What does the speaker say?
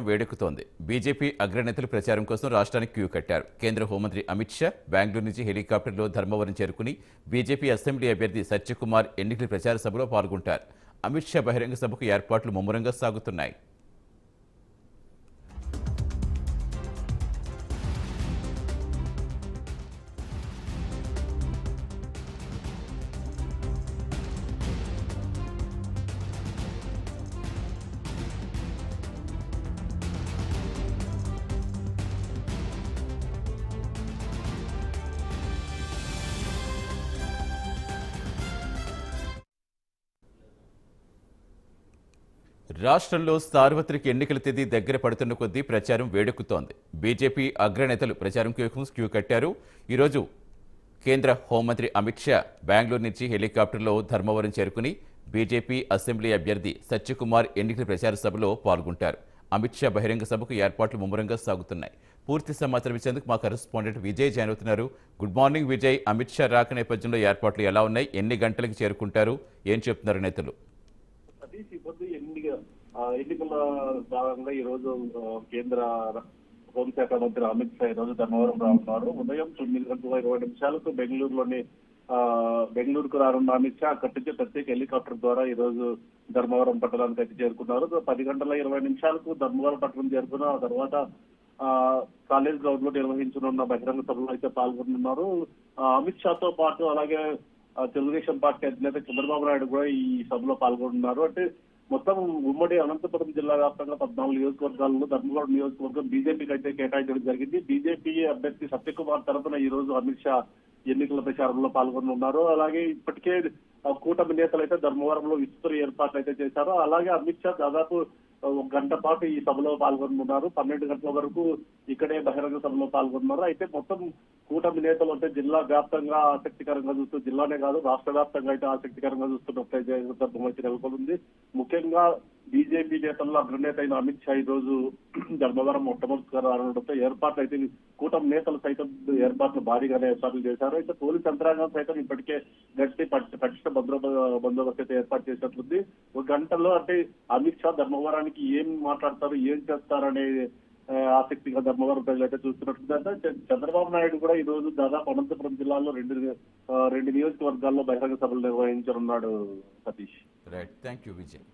వేడెక్కుతోంది. BJP అగ్రనేతలు ప్రచారం కోసం రాష్ట్రానికి క్యూ కట్టారు. కేంద్ర హోంమంత్రి అమిత్ షా బెంగళూరు నుంచి హెలికాప్టర్లో ధర్మవరం చేరుకుని బీజేపీ అసెంబ్లీ అభ్యర్థి సత్యకుమార్ ఎన్నికల ప్రచార సభలో పాల్గొంటారు. అమిత్ షా బహిరంగ సభకు ఏర్పాట్లు ముమ్మరంగా సాగుతున్నాయి. రాష్ట్రంలో సార్వత్రిక ఎన్నికల తేదీ దగ్గర పడుతున్న కొద్దీ ప్రచారం వేడెక్కుతోంది. బీజేపీ అగ్రనేతలు ప్రచారం కోసం క్యూ కట్టారు. ఈరోజు కేంద్ర హోంమంత్రి అమిత్ షా బెంగళూరు నుంచి హెలికాప్టర్లో ధర్మవరం చేరుకుని బీజేపీ అసెంబ్లీ అభ్యర్థి సత్యకుమార్ ఎన్నికల ప్రచార సభలో పాల్గొంటారు. అమిత్ షా బహిరంగ సభకు ఏర్పాట్లు ముమ్మరంగా సాగుతున్నాయి. పూర్తి సమాచారం ఇచ్చేందుకు మా కరెస్పాండెంట్ విజయ్ జాయిన్ అవుతున్నారు. Good morning Vijay. Amit Shah రాక నేపథ్యంలో ఏర్పాట్లు ఎలా ఉన్నాయి? ఎన్ని గంటలకు చేరుకుంటారు? ఏం చెప్తున్నారు నేతలు? సతీష్ సిబ్బంది ఎన్నిక ఎన్నికల భాగంగా ఈ రోజు కేంద్ర హోంశాఖ మంత్రి అమిత్ షా ఈ రోజు ధర్మవరం రానున్నారు. ఉదయం తొమ్మిది గంటల ఇరవై నిమిషాలకు బెంగళూరులోని ఆ, బెంగళూరుకు రానున్న అమిత్ షా అక్కడి నుంచి ప్రత్యేక హెలికాప్టర్ ద్వారా ఈ రోజు ధర్మవరం పట్టణానికి అయితే చేరుకున్నారు. పది గంటల ఇరవై నిమిషాలకు ధర్మవరం పట్టణం చేరుకున్న ఆ తర్వాత ఆ కాలేజ్ గ్రౌండ్లో నిర్వహించనున్న బహిరంగ సభలో అయితే పాల్గొనున్నారు అమిత్ షాతో పాటు అలాగే తెలుగుదేశం పార్టీ అధినేత చంద్రబాబు నాయుడు కూడా ఈ సభలో పాల్గొంటున్నారు అంటే మొత్తం ఉమ్మడి అనంతపురం జిల్లా వ్యాప్తంగా పద్నాలుగు నియోజకవర్గాల్లో ధర్మవరం నియోజకవర్గం బీజేపీకి అయితే కేటాయించడం జరిగింది. బీజేపీ అభ్యర్థి సత్యకుమార్ తరఫున ఈ రోజు అమిత్ షా ఎన్నికల ప్రచారంలో పాల్గొనున్నారు అలాగే ఇప్పటికే కూటమి నేతలు అయితే ధర్మవరంలో విస్తృత ఏర్పాట్లు అయితే చేశారు. అలాగే అమిత్ షా దాదాపు ఒక గంట పాటు ఈ సభలో పాల్గొనున్నారు పన్నెండు గంటల వరకు ఇక్కడే బహిరంగ సభలో పాల్గొన్నారు అయితే మొత్తం కూటమి నేతలు అంటే జిల్లా వ్యాప్తంగా ఆసక్తికరంగా చూస్తూ జిల్లానే కాదు రాష్ట్ర వ్యాప్తంగా అయితే ఆసక్తికరంగా చూస్తున్న సందర్భం అయితే నెలకొంది. ముఖ్యంగా బీజేపీ నేతల్లో అగ్రనేత అయిన అమిత్ షా ఈ రోజు ధర్మవరం మొట్టమొదటిగా రావడంతో ఏర్పాట్లు అయితే కూటమి నేతలు సైతం ఏర్పాట్లు భారీగానే ఏర్పాట్లు చేశారు. అయితే పోలీస్ యంత్రాంగం సైతం ఇప్పటికే గట్టి పటిష్ట భద్రత బందోబస్తు అయితే ఏర్పాటు చేసినట్లుంది. ఒక గంటలో అంటే అమిత్ షా ధర్మవరానికి ఏం మాట్లాడతారు ఏం చేస్తారనే ఆసక్తిగా ధర్మవరం ప్రజలు అయితే చూస్తున్నట్టుంది అంటే చంద్రబాబు నాయుడు కూడా ఈ రోజు దాదాపు అనంతపురం జిల్లాలో రెండు రెండు నియోజకవర్గాల్లో బహిరంగ సభలు నిర్వహించనున్నాడు Satish. Right thank you Vijay